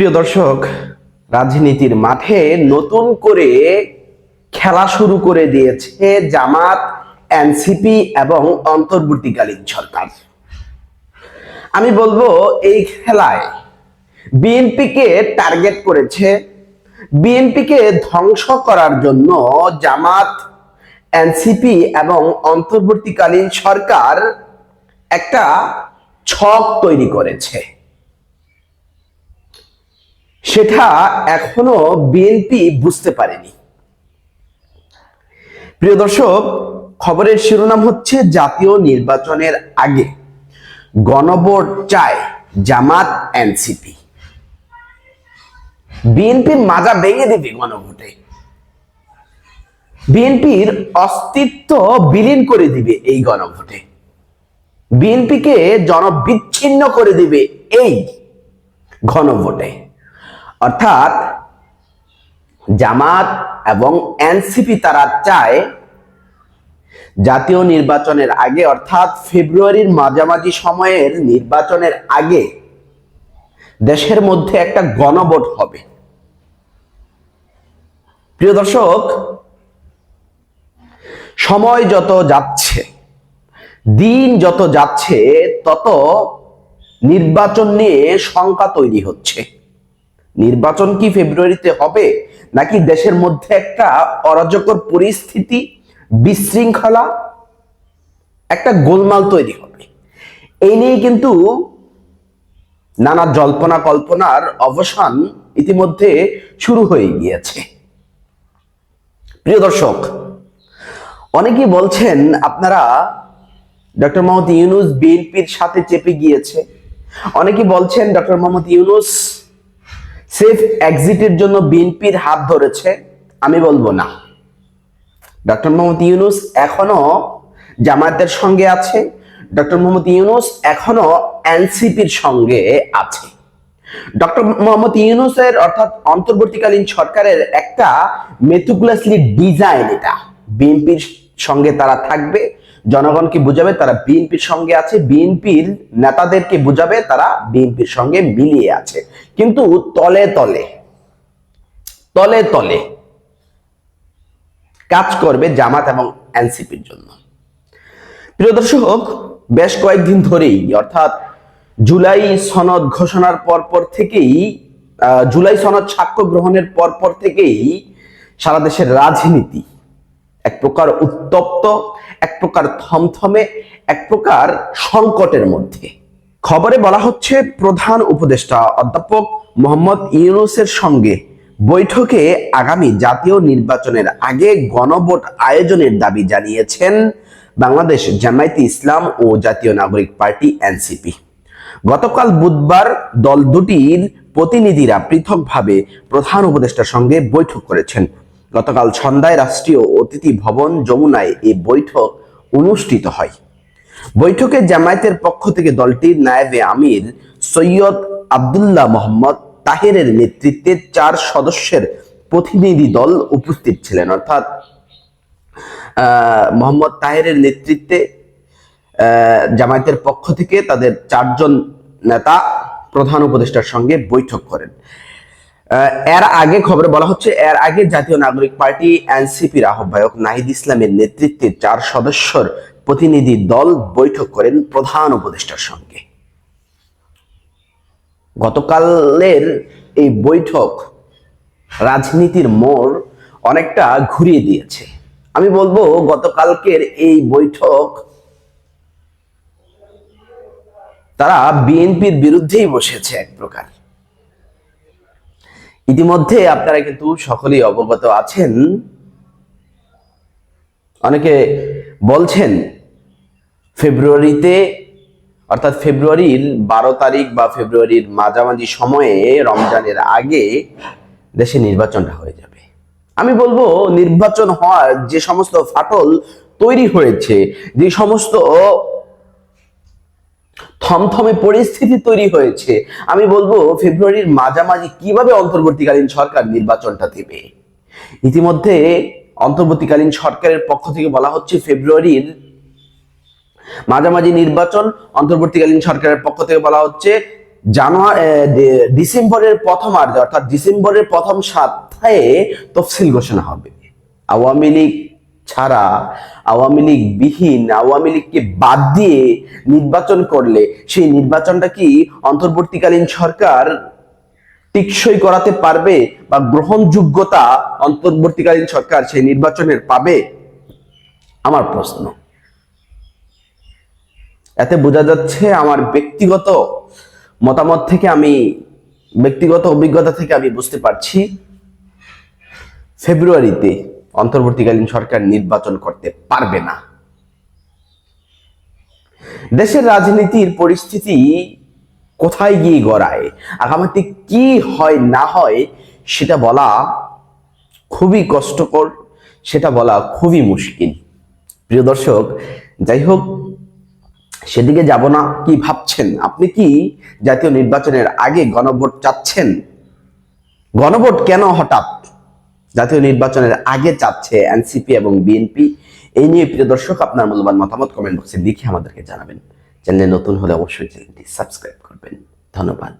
প্রিয় দর্শক, রাজনীতির মাঠে নতুন করে খেলা শুরু করে দিয়েছে জামাত, এনসিপি এবং অন্তর্বর্তীকালীন সরকার। আমি বলব, এই খেলায় বিএনপিকে টার্গেট করেছে, বিএনপিকে ধ্বংস করার জন্য জামাত, এনসিপি এবং অন্তর্বর্তীকালীন সরকার একটা ছক তৈরি করেছে। সেটা এখনও বিএনপি বুঝতে পারেনি। প্রিয় দর্শক, খবরের শিরোনাম হচ্ছে জাতীয় নির্বাচনের আগে। গণভোট চায় জামাত এনসিপি বিএনপির মাজা ভেঙে দিবে গণভোটে। বিএনপির অস্তিত্ব বিলীন করে দিবে এই গণভোটে। বিএনপিকে জনবিচ্ছিন্ন করে দিবে এই ঘনভোটে অর্থাৎ জামাত এবং এনসিপি তারা চায় জাতীয় নির্বাচনের আগে, অর্থাৎ ফেব্রুয়ারির মাঝামাঝি সময়ের নির্বাচনের আগে দেশের মধ্যে একটা গণভোট হবে। প্রিয় দর্শক, সময় যত যাচ্ছে, দিন যত যাচ্ছে, তত নির্বাচন নিয়ে শঙ্কা তৈরি হচ্ছে। নির্বাচন কি ফেব্রুয়ারিতে হবে? নাকি দেশের মধ্যে একটা অরাজকর পরিস্থিতি, বিশৃঙ্খলা, একটা গোলমাল তৈরি হবে? এই নিয়ে কিন্তু নানা জল্পনা কল্পনার অবসান ইতিমধ্যে শুরু হয়ে গিয়েছে। প্রিয় দর্শক, অনেকেই বলছেন, আপনারা ডক্টর মোহাম্মদ ইউনুস বিএনপির সাথে চেপে গিয়েছে। অনেকে বলছেন, ডক্টর মোহাম্মদ ইউনুস সেফ এক্সিটের জন্য বিএনপির হাত ধরেছে, আমি বলব না। ডক্টর মোহাম্মদ ইউনুস এখনও জামায়াতের সঙ্গে আছে। ডক্টর মোহাম্মদ ইউনুস এখনও এনসিপির সঙ্গে আছে। ডক্টর মোহাম্মদ ইউনুসের অর্থাৎ অন্তর্বর্তীকালীন সরকারের একটা মেথুকুলাসলি ডিজাইন এটা। বিএনপির সঙ্গে তারা থাকবে। জনগণকে বুঝাবে? তারা বিএনপির সঙ্গে আছে, বিএনপির নেতাদেরকে বুঝাবে? তারা বিএনপির সঙ্গে মিলিয়ে আছে। কিন্তু তলে তলে তলে তলে কাজ করবে জামাত এবং এনসিপির জন্য। প্রিয় দর্শক, বেশ কয়েকদিন ধরেই, অর্থাৎ জুলাই সনদ ঘোষণার পর পর থেকেই জুলাই সনদ সাক্ষ্য গ্রহণের পর পর থেকেই সারা দেশের রাজনীতি এক প্রকার উত্তপ্ত এক প্রকার থমথমে, এক প্রকার সংকটের মধ্যে। খবরে বলা হচ্ছে, প্রধান উপদেষ্টা অধ্যাপক মোহাম্মদ ইউনুসের সঙ্গে বৈঠকে আগামী জাতীয় নির্বাচনের আগে গণভোট আয়োজনের দাবি জানিয়েছেন বাংলাদেশ জামায়াতে ইসলাম ও জাতীয় নাগরিক পার্টি এনসিপি। গতকাল বুধবার দল দুটির প্রতিনিধিরা পৃথকভাবে প্রধান উপদেষ্টার সঙ্গে বৈঠক করেছেন। গতকাল সন্ধ্যায় রাষ্ট্রীয় অতিথি ভবন যমুনায় এই বৈঠক অনুষ্ঠিত হয়। বৈঠকে জামায়াতের পক্ষ থেকে দলটির নায়েবে আমির সৈয়দ আব্দুল্লাহ মোহাম্মদ তাহেরের নেতৃত্বে চার সদস্যের প্রতিনিধি দল উপস্থিত ছিলেন। অর্থাৎ মোহাম্মদ তাহেরের নেতৃত্বে জামায়াতের পক্ষ থেকে তাদের চারজন নেতা প্রধান উপদেষ্টার সঙ্গে বৈঠক করেন। এর আগে খবরে বলা হচ্ছে, এর আগে জাতীয় নাগরিক পার্টি এনসিপির আহ্বায়ক নাহিদ ইসলামের নেতৃত্বে চার সদস্যর প্রতিনিধি দল বৈঠক করেন প্রধান উপদেষ্টার সঙ্গে। গতকালের এই বৈঠক রাজনীতির মোড় অনেকটা ঘুরিয়ে দিয়েছে। আমি বলব, গতকালকের এই বৈঠক তারা বিএনপির বিরুদ্ধেই বসেছে এক প্রকার। ইতিমধ্যে আপনারা কিন্তু সকলেই অবগত আছেন। অনেকে বলছেন, ফেব্রুয়ারিতে, অর্থাৎ ফেব্রুয়ারির বারো তারিখ বা ফেব্রুয়ারির মাঝামাঝি সময়ে রমজানের আগে দেশে নির্বাচনটা হয়ে যাবে। আমি বলব, নির্বাচন হওয়ার যে সমস্ত ফাটল তৈরি হয়েছে, যে সমস্ত থমথমে পরিস্থিতি তৈরি হয়েছে। আমি বলব, ফেব্রুয়ারির মাঝামাঝি কীভাবে অন্তর্বর্তীকালীন সরকার নির্বাচনটা দেবে? ইতিমধ্যে অন্তর্বর্তীকালীন সরকারের পক্ষ থেকে বলা হচ্ছে, ফেব্রুয়ারির মাঝামাঝি নির্বাচন অন্তর্বর্তীকালীন সরকারের পক্ষ থেকে বলা হচ্ছে জানুয়ারি ডিসেম্বরের প্রথমার্ধ অর্থাৎ ডিসেম্বরের প্রথম সপ্তাহে তফসিল ঘোষণা হবে। আওয়ামী লীগ ছাড়া আওয়ামী লীগ বিহীন আওয়ামী লীগকে বাদ দিয়ে নির্বাচন করলে সেই নির্বাচনটা কি অন্তর্বর্তীকালীন সরকার টিকসই করাতে পারবে বা গ্রহণযোগ্যতা অন্তর্বর্তীকালীন সরকার সেই নির্বাচনের পাবে? আমার প্রশ্ন। এতে বোঝা যাচ্ছে আমার ব্যক্তিগত মতামত থেকে আমি, ব্যক্তিগত অভিজ্ঞতা থেকে আমি বুঝতে পারছি। ফেব্রুয়ারিতে অন্তর্বর্তীকালীন সরকার নির্বাচন করতে পারবে না। দেশের রাজনীতির পরিস্থিতি কোথায় গিয়ে গড়ায়, আগামীতে কি হয়, না হয়, সেটা বলা খুবই কষ্টকর, সেটা বলা খুবই মুশকিল। প্রিয় দর্শক, যাই হোক, সেদিকে যাব না, কি ভাবছেন? আপনি কি জাতীয় নির্বাচনের আগে গণভোট চাচ্ছেন? গণভোট কেন হঠাৎ? জাতীয় নির্বাচনের আগে চাচ্ছে এনসিপি এবং বিএনপি। এই নিয়ে প্রিয় দর্শক, আপনার মূল্যবান মতামত কমেন্ট বক্সে লিখে আমাদেরকে জানাবেন। চ্যানেলে নতুন হলে অবশ্যই চ্যানেলটি সাবস্ক্রাইব করবেন। ধন্যবাদ।